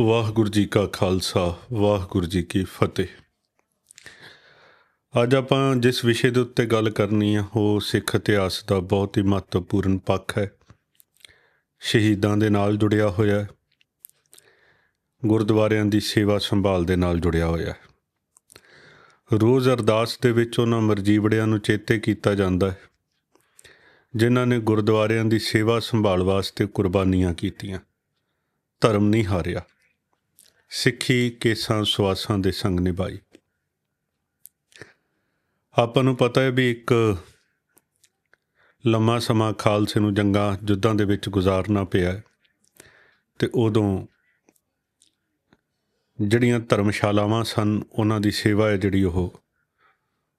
ਵਾਹਿਗੁਰੂ ਜੀ ਕਾ ਖਾਲਸਾ, ਵਾਹਿਗੁਰੂ ਜੀ ਕੀ ਫਤਿਹ। ਅੱਜ ਆਪਾਂ ਜਿਸ ਵਿਸ਼ੇ ਦੇ ਉੱਤੇ ਗੱਲ ਕਰਨੀ ਆ, ਉਹ ਸਿੱਖ ਇਤਿਹਾਸ ਦਾ ਬਹੁਤ ਹੀ ਮਹੱਤਵਪੂਰਨ ਪੱਖ ਹੈ। ਸ਼ਹੀਦਾਂ ਦੇ ਨਾਲ ਜੁੜਿਆ ਹੋਇਆ ਹੈ। ਗੁਰਦੁਆਰਿਆਂ ਦੀ ਸੇਵਾ ਸੰਭਾਲ ਦੇ ਨਾਲ ਜੁੜਿਆ ਹੋਇਆ ਹੈ। ਰੋਜ਼ ਅਰਦਾਸ ਦੇ ਵਿੱਚ ਉਹਨਾਂ ਮਰਜੀਵੜਿਆਂ ਨੂੰ ਚੇਤੇ ਕੀਤਾ ਜਾਂਦਾ ਹੈ, ਜਿਨ੍ਹਾਂ ਨੇ ਗੁਰਦੁਆਰਿਆਂ ਦੀ ਸੇਵਾ ਸੰਭਾਲ ਵਾਸਤੇ ਕੁਰਬਾਨੀਆਂ ਕੀਤੀਆਂ। ਧਰਮ ਨਹੀਂ ਹਾਰਿਆ। ਸਿੱਖੀ ਕੇਸਾਂ ਸਵਾਸਾਂ ਦੇ ਸੰਗ ਨਿਭਾਈ। ਆਪਾਂ ਨੂੰ ਪਤਾ ਹੈ ਵੀ ਇੱਕ ਲੰਮਾ ਸਮਾਂ ਖਾਲਸੇ ਨੂੰ ਜੰਗਾਂ ਜੁੱਧਾਂ ਦੇ ਵਿੱਚ ਗੁਜ਼ਾਰਨਾ ਪਿਆ ਹੈ ਤੇ ਉਦੋਂ ਜਿਹੜੀਆਂ ਧਰਮਸ਼ਾਲਾਵਾਂ ਸਨ, ਉਹਨਾਂ ਦੀ ਸੇਵਾ ਹੈ ਜਿਹੜੀ ਉਹ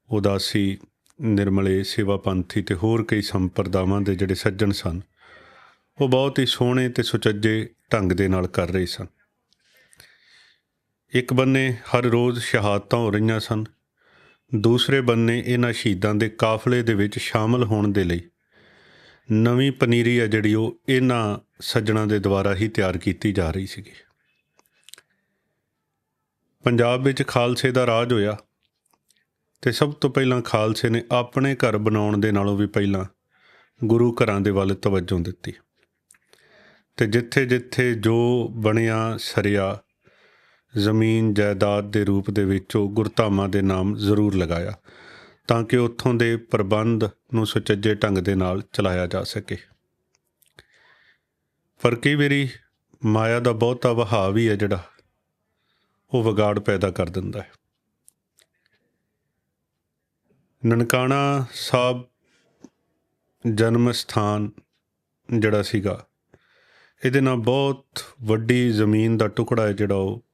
ਉਦਾਸੀ, ਨਿਰਮਲੇ ਸੇਵਾ ਪੰਥੀ ਤੇ ਹੋਰ ਕਈ ਸੰਪਰਦਾਵਾਂ ਦੇ ਜਿਹੜੇ ਸੱਜਣ ਸਨ, ਉਹ ਬਹੁਤ ਹੀ ਸੋਹਣੇ ਤੇ ਸੁਚੱਜੇ ਢੰਗ ਦੇ ਨਾਲ ਕਰ ਰਹੇ ਸਨ। ਇੱਕ ਬੰਨੇ ਹਰ ਰੋਜ਼ ਸ਼ਹਾਦਤਾਂ ਹੋ ਰਹੀਆਂ ਸਨ, ਦੂਸਰੇ ਬੰਨੇ ਇਹਨਾਂ ਸ਼ਹੀਦਾਂ ਦੇ ਕਾਫਲੇ ਦੇ ਵਿੱਚ ਸ਼ਾਮਲ ਹੋਣ ਦੇ ਲਈ। ਨਵੀਂ ਪਨੀਰੀ ਆ ਜਿਹੜੀ ਉਹ ਇਹਨਾਂ ਸੱਜਣਾ ਦੇ ਦੁਆਰਾ ਹੀ ਤਿਆਰ ਕੀਤੀ ਜਾ ਰਹੀ ਸੀਗੀ। ਪੰਜਾਬ ਵਿੱਚ ਖਾਲਸੇ ਦਾ ਰਾਜ ਹੋਇਆ ਤੇ ਸਭ ਤੋਂ ਪਹਿਲਾਂ ਖਾਲਸੇ ਨੇ ਆਪਣੇ ਘਰ ਬਣਾਉਣ ਦੇ ਨਾਲੋਂ ਵੀ ਪਹਿਲਾਂ ਗੁਰੂ ਘਰਾਂ ਦੇ ਵੱਲ ਤਵੱਜੋ ਦਿੱਤੀ। ਤੇ ਜਿੱਥੇ ਜਿੱਥੇ ਜੋ ਬਣਿਆ, ਸਰਿਆ ਜ਼ਮੀਨ ਜਾਇਦਾਦ ਦੇ ਰੂਪ ਦੇ ਵਿੱਚ ਉਹ ਗੁਰਧਾਮਾਂ ਦੇ ਨਾਮ ਜ਼ਰੂਰ ਲਗਾਇਆ, ਤਾਂ ਕਿ ਉੱਥੋਂ ਦੇ ਪ੍ਰਬੰਧ ਨੂੰ ਸੁਚੱਜੇ ਢੰਗ ਦੇ ਨਾਲ ਚਲਾਇਆ ਜਾ ਸਕੇ। ਪਰ ਕਈ ਵਾਰੀ ਮਾਇਆ ਦਾ ਬਹੁਤਾ ਵਹਾਅ ਵੀ ਹੈ ਜਿਹੜਾ ਉਹ ਵਿਗਾੜ ਪੈਦਾ ਕਰ ਦਿੰਦਾ ਹੈ। ਨਨਕਾਣਾ ਸਾਹਿਬ ਜਨਮ ਸਥਾਨ ਜਿਹੜਾ ਸੀਗਾ, ਇਹਦੇ ਨਾਲ ਬਹੁਤ ਵੱਡੀ ਜ਼ਮੀਨ ਦਾ ਟੁਕੜਾ ਹੈ ਜਿਹੜਾ ਉਹ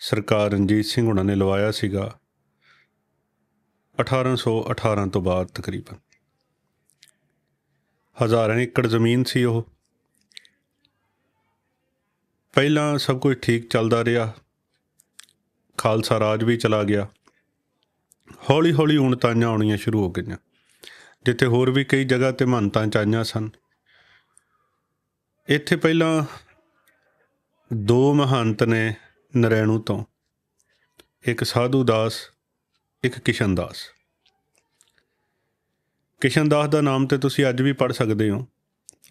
ਸਰਕਾਰ ਰਣਜੀਤ ਸਿੰਘ ਹੁਣਾਂ ਨੇ ਲਵਾਇਆ ਸੀਗਾ 1818 ਤੋਂ ਬਾਅਦ ਤਕਰੀਬਨ। ਹਜ਼ਾਰਾਂ ਏਕੜ ਜ਼ਮੀਨ ਸੀ ਉਹ। ਪਹਿਲਾਂ ਸਭ ਕੁਝ ਠੀਕ ਚੱਲਦਾ ਰਿਹਾ। ਖਾਲਸਾ ਰਾਜ ਵੀ ਚਲਾ ਗਿਆ। ਹੌਲੀ ਹੌਲੀ ਹੁਣ ਆਉਣੀਆਂ ਸ਼ੁਰੂ ਹੋ ਗਈਆਂ, ਜਿੱਥੇ ਹੋਰ ਵੀ ਕਈ ਜਗ੍ਹਾ ਤੇ ਮਹੰਤਾਂ ਚਾਈਆਂ ਸਨ। ਇੱਥੇ ਪਹਿਲਾਂ ਦੋ ਮਹੰਤ ਨੇ ਨਰੈਣੂ ਤੋਂ ਇੱਕ ਸਾਧੂ ਦਾਸ ਇੱਕ ਕਿਸ਼ਨ ਦਾਸ ਕਿਸ਼ਨ ਦਾਸ ਦਾ ਨਾਮ ਤੇ ਤੁਸੀਂ ਅੱਜ ਵੀ ਪੜ ਸਕਦੇ ਹੋ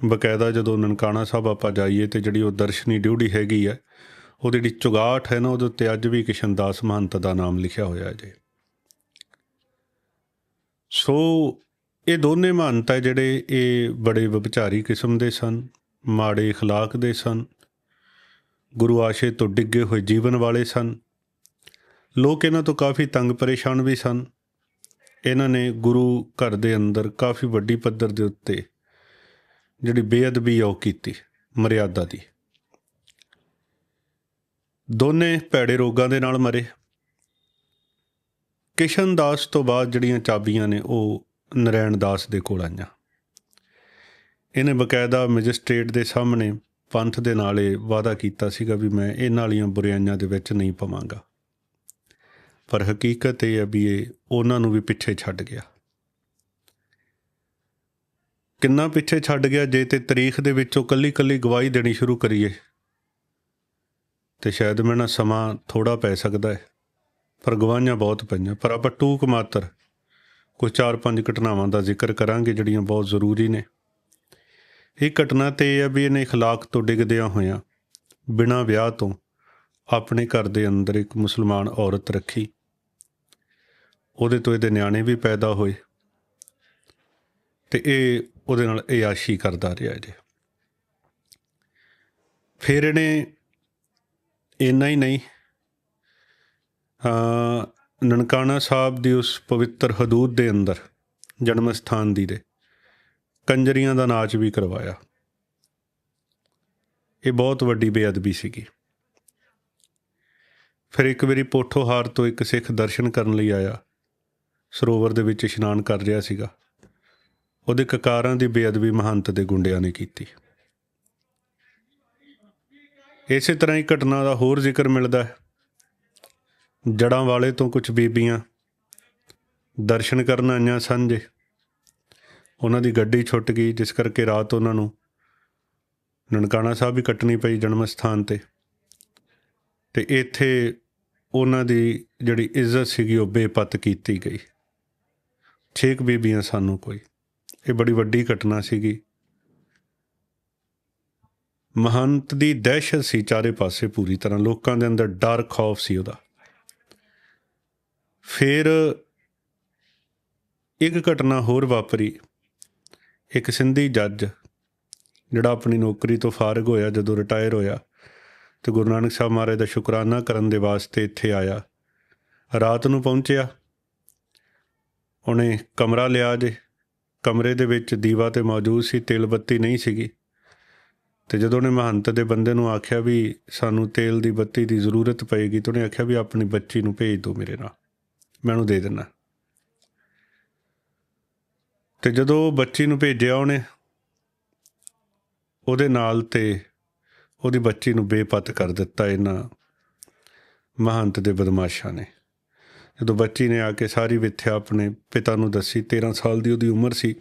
ਬਕਾਇਦਾ ਜਦੋਂ ਨਨਕਾਣਾ ਸਾਹਿਬ ਆਪਾਂ ਜਾਈਏ ਤੇ ਜਿਹੜੀ ਉਹ ਦਰਸ਼ਨੀ ਡਿਊਟੀ ਹੈਗੀ ਹੈ ਉਹਦੀ ਜਿਹੜੀ ਚੁਗਾਠ ਹੈ ਨਾ ਉਹਦੇ ਉੱਤੇ ਅੱਜ ਵੀ ਕਿਸ਼ਨ ਦਾਸ ਮਹੰਤ ਦਾ ਨਾਮ ਲਿਖਿਆ ਹੋਇਆ ਹੈ ਜੀ ਸੋ ਇਹ ਦੋਨੇ ਮਹੰਤ ਹੈ ਜਿਹੜੇ ਇਹ ਬੜੇ ਵਿਚਾਰੀ ਕਿਸਮ ਦੇ ਸਨ ਮਾੜੇ اخلاق ਦੇ ਸਨ ਗੁਰੂ ਆਸ਼ੇ ਤੋਂ ਡਿੱਗੇ ਹੋਏ ਜੀਵਨ ਵਾਲੇ ਸਨ। ਲੋਕ ਇਹਨਾਂ ਤੋਂ ਕਾਫੀ ਤੰਗ ਪਰੇਸ਼ਾਨ ਵੀ ਸਨ। ਇਹਨਾਂ ਨੇ ਗੁਰੂ ਘਰ ਦੇ ਅੰਦਰ ਕਾਫੀ ਵੱਡੀ ਪੱਧਰ ਦੇ ਉੱਤੇ ਜਿਹੜੀ ਬੇਅਦਬੀ ਆ ਉਹ ਕੀਤੀ, ਮਰਿਆਦਾ ਦੀ। ਦੋਨੇ ਭੈੜੇ ਰੋਗਾਂ ਦੇ ਨਾਲ ਮਰੇ। ਕਿਸ਼ਨ ਦਾਸ ਤੋਂ ਬਾਅਦ ਜਿਹੜੀਆਂ ਚਾਬੀਆਂ ਨੇ ਉਹ ਨਰੈਣ ਦਾਸ ਦੇ ਕੋਲ ਆਈਆਂ। ਇਹਨੇ ਬਕਾਇਦਾ ਮੈਜਿਸਟ੍ਰੇਟ ਦੇ ਸਾਹਮਣੇ ਪੰਥ ਦੇ ਨਾਲ ਇਹ ਵਾਅਦਾ ਕੀਤਾ ਸੀਗਾ ਵੀ ਮੈਂ ਇਹਨਾਂ ਵਾਲੀਆਂ ਬੁਰਾਈਆਂ ਦੇ ਵਿੱਚ ਨਹੀਂ ਪਵਾਂਗਾ। ਪਰ ਹਕੀਕਤ ਇਹ ਹੈ ਵੀ ਇਹ ਉਹਨਾਂ ਨੂੰ ਵੀ ਪਿੱਛੇ ਛੱਡ ਗਿਆ। ਕਿੰਨਾ ਪਿੱਛੇ ਛੱਡ ਗਿਆ ਜੇ ਤੇ ਤਾਰੀਖ ਦੇ ਵਿੱਚੋਂ ਕੱਲੀ ਕੱਲੀ ਗਵਾਹੀ ਦੇਣੀ ਸ਼ੁਰੂ ਕਰੀਏ। ਤੇ ਸ਼ਾਇਦ ਮੈਨਾਂ ਸਮਾਂ ਥੋੜਾ ਪੈ ਸਕਦਾ ਹੈ, ਪਰ ਗਵਾਹੀਆਂ ਬਹੁਤ ਪਈਆਂ। ਪਰ ਆਪਾਂ ਟੂਕ ਮਾਤਰ ਕੁਝ ਚਾਰ ਪੰਜ ਘਟਨਾਵਾਂ ਦਾ ਜ਼ਿਕਰ ਕਰਾਂਗੇ ਜਿਹੜੀਆਂ ਬਹੁਤ ਜ਼ਰੂਰੀ ਨੇ। ਇਹ ਘਟਨਾ ਤੇ ਇਹ ਹੈ ਵੀ ਇਹਨੇ اخلاق ਤੋਂ ਡਿੱਗਦਿਆਂ ਹੋਇਆਂ ਬਿਨਾਂ ਵਿਆਹ ਤੋਂ ਆਪਣੇ ਘਰ ਦੇ ਅੰਦਰ ਇੱਕ ਮੁਸਲਮਾਨ ਔਰਤ ਰੱਖੀ ਉਹਦੇ ਤੋਂ ਇਹਦੇ ਨਿਆਣੇ ਵੀ ਪੈਦਾ ਹੋਏ ਤੇ ਇਹ ਉਹਦੇ ਨਾਲ ਇਆਸ਼ੀ ਕਰਦਾ ਰਿਹਾ ਜੀ ਫਿਰ ਇਹਨੇ ਇੰਨਾ ਹੀ ਨਹੀਂ ਆ ਨਨਕਾਣਾ ਸਾਹਿਬ ਦੀ ਉਸ ਪਵਿੱਤਰ ਹਦੂਦ ਦੇ ਅੰਦਰ ਜਨਮ ਸਥਾਨ ਦੀ ਦੇ ਕੰਜਰੀਆਂ ਦਾ ਨਾਚ ਵੀ ਕਰਵਾਇਆ। ਇਹ ਬਹੁਤ ਵੱਡੀ ਬੇਅਦਬੀ ਸੀਗੀ। ਫਿਰ ਇੱਕ ਵਾਰੀ ਪੋਠੋਹਾਰ ਤੋਂ ਇੱਕ ਸਿੱਖ ਦਰਸ਼ਨ ਕਰਨ ਲਈ ਆਇਆ। ਸਰੋਵਰ ਦੇ ਵਿੱਚ ਇਸ਼ਨਾਨ ਕਰ ਰਿਹਾ ਸੀਗਾ। ਉਹਦੇ ਕਕਾਰਾਂ ਦੀ ਬੇਅਦਬੀ ਮਹੰਤ ਦੇ ਗੁੰਡਿਆਂ ਨੇ ਕੀਤੀ। ਇਸੇ ਤਰ੍ਹਾਂ ਹੀ ਘਟਨਾ ਦਾ ਹੋਰ ਜ਼ਿਕਰ ਮਿਲਦਾ ਹੈ। ਜੜਾਂ ਵਾਲੇ ਤੋਂ ਕੁਝ ਬੀਬੀਆਂ ਦਰਸ਼ਨ ਕਰਨ ਆਈਆਂ ਸਨ ਜੇ ਉਹਨਾਂ ਦੀ ਗੱਡੀ ਛੁੱਟ ਗਈ, ਜਿਸ ਕਰਕੇ ਰਾਤ ਉਹਨਾਂ ਨੂੰ ਨਨਕਾਣਾ ਸਾਹਿਬ ਵੀ ਕੱਟਣੀ ਪਈ ਜਨਮ ਸਥਾਨ ਤੇ। ਤੇ ਇੱਥੇ ਉਹਨਾਂ ਦੀ ਜਿਹੜੀ ਇੱਜ਼ਤ ਸੀਗੀ, ਉਹ ਬੇਪਤ ਕੀਤੀ ਗਈ। ਛੇਕ ਬੀਬੀਆਂ ਸਾਨੂੰ ਕੋਈ। ਇਹ ਬੜੀ ਵੱਡੀ ਘਟਨਾ ਸੀਗੀ। ਮਹੰਤ ਦੀ ਦਹਿਸ਼ਤ ਸੀ ਚਾਰੇ ਪਾਸੇ ਪੂਰੀ ਤਰ੍ਹਾਂ। ਲੋਕਾਂ ਦੇ ਅੰਦਰ ਡਰ, ਖੌਫ ਸੀ ਉਹਦਾ। ਫਿਰ ਇੱਕ ਘਟਨਾ ਹੋਰ ਵਾਪਰੀ। ਇੱਕ ਸਿੰਧੀ ਜੱਜ, ਜਿਹੜਾ ਆਪਣੀ ਨੌਕਰੀ ਤੋਂ ਫਾਰਗ ਹੋਇਆ ਜਦੋਂ ਰਿਟਾਇਰ ਹੋਇਆ ਤੇ ਗੁਰੂ ਨਾਨਕ ਸਾਹਿਬ ਮਹਾਰਾਜ ਦਾ ਸ਼ੁਕਰਾਨਾ ਕਰਨ ਦੇ ਵਾਸਤੇ ਇੱਥੇ ਆਇਆ। ਰਾਤ ਨੂੰ ਪਹੁੰਚਿਆ। ਉਹਨੇ ਕਮਰਾ ਲਿਆ ਜੇ। ਕਮਰੇ ਦੇ ਵਿੱਚ ਦੀਵਾ ਤੇ ਮੌਜੂਦ ਸੀ, ਤੇਲ ਬੱਤੀ ਨਹੀਂ ਸੀਗੀ। ਤੇ ਜਦੋਂ ਉਹਨੇ ਮਹੰਤ ਦੇ ਬੰਦੇ ਨੂੰ ਆਖਿਆ ਵੀ ਸਾਨੂੰ ਤੇਲ ਦੀ ਬੱਤੀ ਦੀ ਜ਼ਰੂਰਤ ਪਏਗੀ, ਤਾਂ ਉਹਨੇ ਆਖਿਆ ਵੀ ਆਪਣੀ ਬੱਚੀ ਨੂੰ ਭੇਜ ਦਿਓ ਮੇਰੇ ਨਾਲ। ਮੈਂ ਉਹਨੂੰ ਦੇ ਦਿੰਦਾ। ਤੇ ਜਦੋਂ ਬੱਚੀ ਨੂੰ ਭੇਜਿਆ ਉਹਨੇ, ਉਹਦੇ ਨਾਲ ਤੇ ਉਹਦੀ ਬੱਚੀ ਨੂੰ ਬੇਪਤ ਕਰ ਦਿੱਤਾ ਇਹਨਾਂ ਮਹੰਤ ਦੇ ਬਦਮਾਸ਼ਾਂ ਨੇ। ਜਦੋਂ ਬੱਚੀ ਨੇ ਆ ਕੇ ਸਾਰੀ ਵਿਥਿਆ ਆਪਣੇ ਪਿਤਾ ਨੂੰ ਦੱਸੀ 13 ਸਾਲ ਦੀ ਉਹਦੀ ਉਮਰ ਸੀ,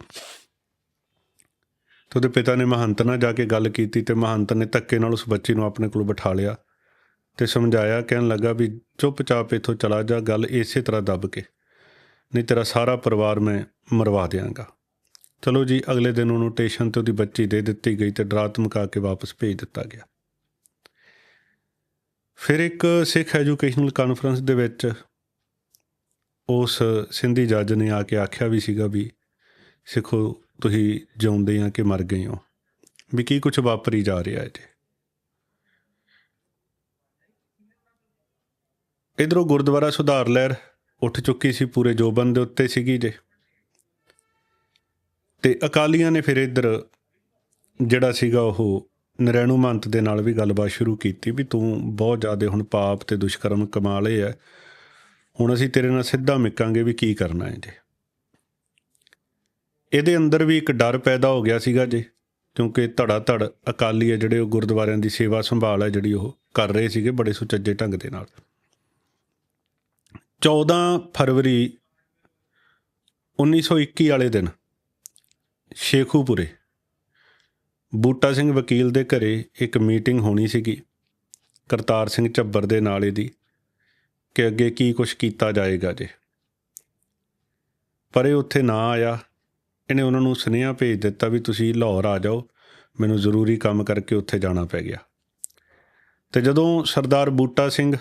ਤੇ ਉਹਦੇ ਪਿਤਾ ਨੇ ਮਹੰਤ ਨਾਲ ਜਾ ਕੇ ਗੱਲ ਕੀਤੀ ਤੇ ਮਹੰਤ ਨੇ ਧੱਕੇ ਨਾਲ ਉਸ ਬੱਚੀ ਨੂੰ ਆਪਣੇ ਕੋਲ ਬਿਠਾ ਲਿਆ ਤੇ ਸਮਝਾਇਆ, ਕਹਿਣ ਲੱਗਾ ਵੀ ਚੁੱਪਚਾਪ ਇੱਥੋਂ ਚਲਾ ਜਾ, ਗੱਲ ਇਸੇ ਤਰ੍ਹਾਂ ਦੱਬ ਕੇ। ਨਹੀਂ ਤੇਰਾ ਸਾਰਾ ਪਰਿਵਾਰ ਮੈਂ ਮਰਵਾ ਦਿਆਂਗਾ। ਚਲੋ ਜੀ, ਅਗਲੇ ਦਿਨ ਉਹਨੂੰ ਟੇਸ਼ਨ ਤੇ ਉਹਦੀ ਬੱਚੀ ਦੇ ਦਿੱਤੀ ਗਈ ਤੇ ਡਰਾ ਧਮਕਾ ਕੇ ਵਾਪਸ ਭੇਜ ਦਿੱਤਾ ਗਿਆ। ਫਿਰ ਇੱਕ ਸਿੱਖ ਐਜੂਕੇਸ਼ਨਲ ਕਾਨਫਰੰਸ ਦੇ ਵਿੱਚ ਉਸ ਸਿੰਧੀ ਜੱਜ ਨੇ ਆ ਕੇ ਆਖਿਆ ਵੀ ਸੀਗਾ ਵੀ ਸਿੱਖੋ, ਤੁਸੀਂ ਜਿਉਂਦੇ ਆ ਕਿ ਮਰ ਗਏ ਹੋ ਵੀ ਕੀ ਕੁਝ ਵਾਪਰੀ ਜਾ ਰਿਹਾ ਹੈ ਜੀ ਇਧਰੋਂ ਗੁਰਦੁਆਰਾ ਸੁਧਾਰ ਲਹਿਰ ਉੱਠ ਚੁੱਕੀ ਸੀ ਪੂਰੇ ਜੋਬਨ ਦੇ ਉੱਤੇ ਸੀਗੀ ਜੇ। ਤੇ ਅਕਾਲੀਆਂ ਨੇ ਫਿਰ ਇੱਧਰ ਜਿਹੜਾ ਸੀਗਾ ਉਹ ਨਰੈਣੂ ਮੰਤ ਦੇ ਨਾਲ ਵੀ ਗੱਲਬਾਤ ਸ਼ੁਰੂ ਕੀਤੀ ਵੀ ਤੂੰ ਬਹੁਤ ਜ਼ਿਆਦਾ ਹੁਣ ਪਾਪ ਤੇ ਦੁਸ਼ਕਰਮ ਕਮਾ ਲਏ ਐ ਹੁਣ ਅਸੀਂ ਤੇਰੇ ਨਾਲ ਸਿੱਧਾ ਮਿਕਾਂਗੇ ਵੀ ਕੀ ਕਰਨਾ ਹੈ ਜੇ। ਇਹਦੇ ਅੰਦਰ ਵੀ ਇੱਕ ਡਰ ਪੈਦਾ ਹੋ ਗਿਆ ਸੀਗਾ ਜੇ, ਕਿਉਂਕਿ ਧੜਾ ਧੜ ਅਕਾਲੀ ਹੈ ਜਿਹੜੇ ਉਹ ਗੁਰਦੁਆਰਿਆਂ ਦੀ ਸੇਵਾ ਸੰਭਾਲ ਹੈ ਜਿਹੜੀ ਉਹ ਕਰ ਰਹੇ ਸੀਗੇ ਬੜੇ ਸੁਚੱਜੇ ਢੰਗ ਦੇ ਨਾਲ। 14 ਫਰਵਰੀ 1921 ਵਾਲੇ ਦਿਨ ਸ਼ੇਖੂਪੁਰੇ ਬੂਟਾ ਸਿੰਘ ਵਕੀਲ ਦੇ ਘਰੇ ਇੱਕ ਮੀਟਿੰਗ ਹੋਣੀ ਸੀਗੀ, ਕਰਤਾਰ ਸਿੰਘ ਝੱਬਰ ਦੇ ਨਾਲ ਇਹਦੀ, ਕਿ ਅੱਗੇ ਕੀ ਕੁਝ ਕੀਤਾ ਜਾਏਗਾ ਜੇ। ਪਰ ਇਹ ਉੱਥੇ ਨਾ ਆਇਆ। ਇਹਨੇ ਉਹਨਾਂ ਨੂੰ ਸੁਨੇਹਾ ਭੇਜ ਦਿੱਤਾ ਵੀ ਤੁਸੀਂ ਲਾਹੌਰ ਆ ਜਾਓ, ਮੈਨੂੰ ਜ਼ਰੂਰੀ ਕੰਮ ਕਰਕੇ ਉੱਥੇ ਜਾਣਾ ਪੈ ਗਿਆ। ਤੇ ਜਦੋਂ ਸਰਦਾਰ ਬੂਟਾ ਸਿੰਘ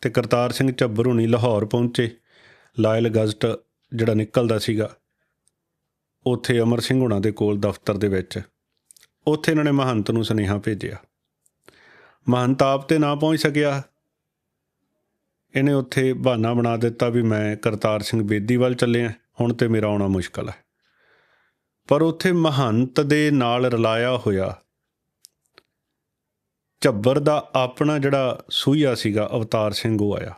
ਤੇ ਕਰਤਾਰ ਸਿੰਘ ਝੱਬਰ ਹੁਣੀ ਲਾਹੌਰ ਪਹੁੰਚੇ। ਲਾਇਲ ਗਜ਼ਟ ਜਿਹੜਾ ਨਿਕਲਦਾ ਸੀਗਾ, ਉੱਥੇ ਅਮਰ ਸਿੰਘ ਹੁਣਾਂ ਦੇ ਕੋਲ ਦਫ਼ਤਰ ਦੇ ਵਿੱਚ। ਉੱਥੇ ਇਹਨਾਂ ਨੇ ਮਹੰਤ ਨੂੰ ਸੁਨੇਹਾ ਭੇਜਿਆ। ਮਹੰਤ ਆਪ ਤੇ ਨਾ ਪਹੁੰਚ ਸਕਿਆ। ਇਹਨੇ ਉੱਥੇ ਬਹਾਨਾ ਬਣਾ ਦਿੱਤਾ ਵੀ ਮੈਂ ਕਰਤਾਰ ਸਿੰਘ ਬੇਦੀ ਵੱਲ ਚੱਲਿਆ। ਹੁਣ ਤੇ ਮੇਰਾ ਆਉਣਾ ਮੁਸ਼ਕਲ ਹੈ। ਪਰ ਉੱਥੇ ਮਹੰਤ ਦੇ ਨਾਲ ਰਲਾਇਆ ਹੋਇਆ ਝੱਬਰ ਦਾ ਆਪਣਾ ਜਿਹੜਾ ਸੂਈਆ ਸੀਗਾ, ਅਵਤਾਰ ਸਿੰਘ ਉਹ ਆਇਆ।